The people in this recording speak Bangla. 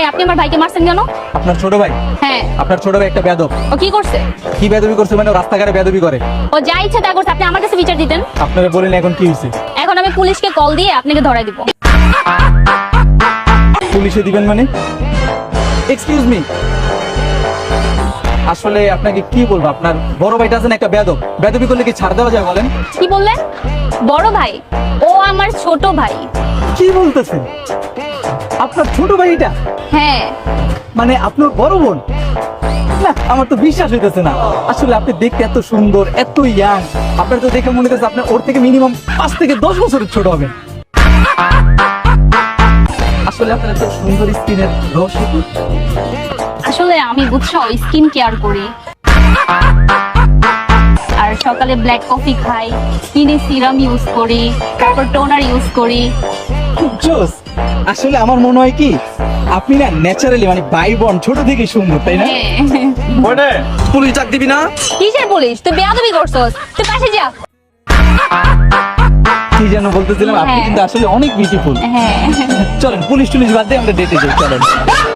এই আপনি আমার ভাইকে মারছেন কেন? আপনার ছোট ভাই? হ্যাঁ। আপনার ছোট ভাই একটা বেদব ও কি করছে? কি বেদবি করছে মানে ও রাস্তাঘাটে বেদবি করে। ও যা ইচ্ছা তা করছে আপনি আমার কাছে বিচার দিতেন। আপনারা বলেন এখন কি হয়েছে এখন আমি পুলিশকে কল দিয়ে আপনাকে ধরাই দিব। পুলিশে দিবেন মানে? এক্সকিউজ মি আসলে আপনাকে কি বলব আপনার বড় ভাইটা আছেন একটা বেদব বেদবি করলে কি ছাড় দেওয়া যায় বলেন? কি বললেন? বড় ভাই? ও আমার ছোট ভাই। কি বলতেছেন? আপনার ছোট ভাইটা? হ্যাঁ। মানে আপনার বড় বোন? না আমার তো বিশ্বাস হইতেছে না। আসলে আপনি দেখতে এত সুন্দর এত ইয়াং আপনার তো দেখে মনে হচ্ছে আপনার ওর থেকে মিনিমাম পাঁচ থেকে দশ বছরের ছোট হবে। আসলে আপনার এত সুন্দর স্কিনের রহস্য? আসলে আমি বুঝছ স্কিন কেয়ার করি। আর সকালে ব্ল্যাক কফি খাই স্কিনে সিরাম ইউজ করি তারপর টোনার ইউজ করি। খুব জোস আসলে আমার মনে হয় কি আপনি না ন্যাচারালি মানে বাই বোন ছোট থেকে সুন্দর তাই না? হ্যাঁ। পুলিশ চাক দিবি না? কিসের পুলিশ? তুই বেয়াদবি করছস। তুই পাশে যা। কি যেন বলতেছিলাম আপনি হ্যাঁ। কিন্তু আসলে অনেক বিউটিফুল হ্যাঁ। চলেন পুলিশ টুলিশ বাদ দিয়ে আমরা ডেটে যাই চলেন।